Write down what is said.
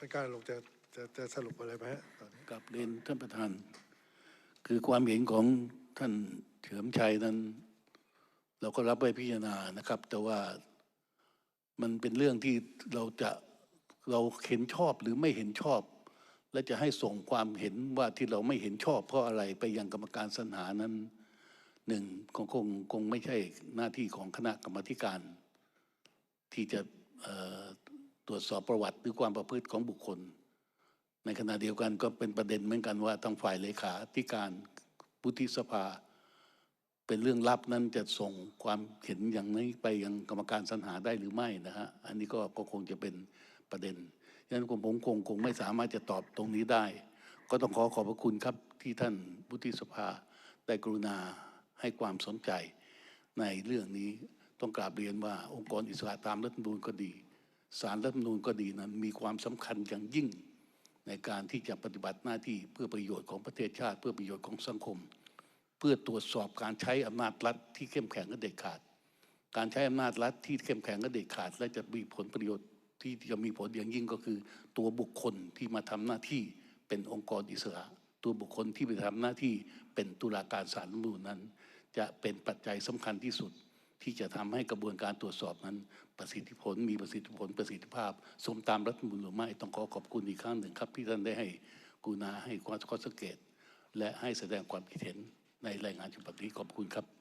ท่านการลงจะจะจะสรุปอะไรไหมฮะตอนนี้กับเรียนท่านประธาน คือความเห็นของท่านเฉลิมชัยนั้น เราก็รับไว้พิจารณานะครับ แต่ว่ามันเป็นเรื่องที่เราจะเราเห็นชอบหรือไม่เห็นชอบ และจะให้ส่งความเห็นว่าที่เราไม่เห็นชอบ เพราะอะไรไปยังกรรมการสรรหานั้นหนึ่งคงคงคงไม่ใช่หน้าที่ของคณะกรรมการที่จะเอ่อ ตรวจสอบประวัติหรือความประพฤติของบุคคล ในขณะเดียวกันก็เป็นประเด็นเหมือนกันว่าทางฝ่ายเลขาธิการวุฒิสภา เป็นเรื่องลับนั้นจะส่งความเห็นอย่างนี้ไปยังกรรมการสรรหาได้หรือไม่นะฮะอันนี้ก็ก็คงจะเป็นประเด็นฉะนั้นผมคงคงไม่สามารถจะตอบตรงนี้ได้ ก็ต้องขอขอบพระคุณครับที่ท่านวุฒิสภาได้กรุณาให้ความสนใจในเรื่องนี้ต้องกราบเรียนว่าองค์กรอิสระตามรัฐธรรมนูญก็ดี สารรัฐมนูญก็ดีนั้นมีความสำคัญอย่างยิ่ง ในการที่จะปฏิบัติหน้าที่เพื่อประโยชน์ของประเทศชาติ เพื่อประโยชน์ของสังคม เพื่อตรวจสอบการใช้อำนาจรัฐที่เข้มแข็งและเด็ดขาด การใช้อำนาจรัฐที่เข้มแข็งและเด็ดขาด และจะมีผลประโยชน์ที่จะมีผลอย่างยิ่งก็คือ ตัวบุคคลที่มาทำหน้าที่เป็นองค์กรอิสระ ตัวบุคคลที่ไปทำหน้าที่เป็นตุลาการศาลรัฐมนูญนั้น จะเป็นปัจจัยสำคัญที่สุด ที่จะทำให้กระบวนการตรวจสอบนั้น ประสิทธิผลมีประสิทธิผลประสิทธิภาพ สมตามรัฐมนูญหรือไม่ต้องขอขอบคุณอีกครั้งหนึ่งครับที่ท่านได้ให้กรุณาให้ความข้อสังเกต และให้แสดงความคิดเห็นในรายงานฉบับนี้ขอบคุณครับ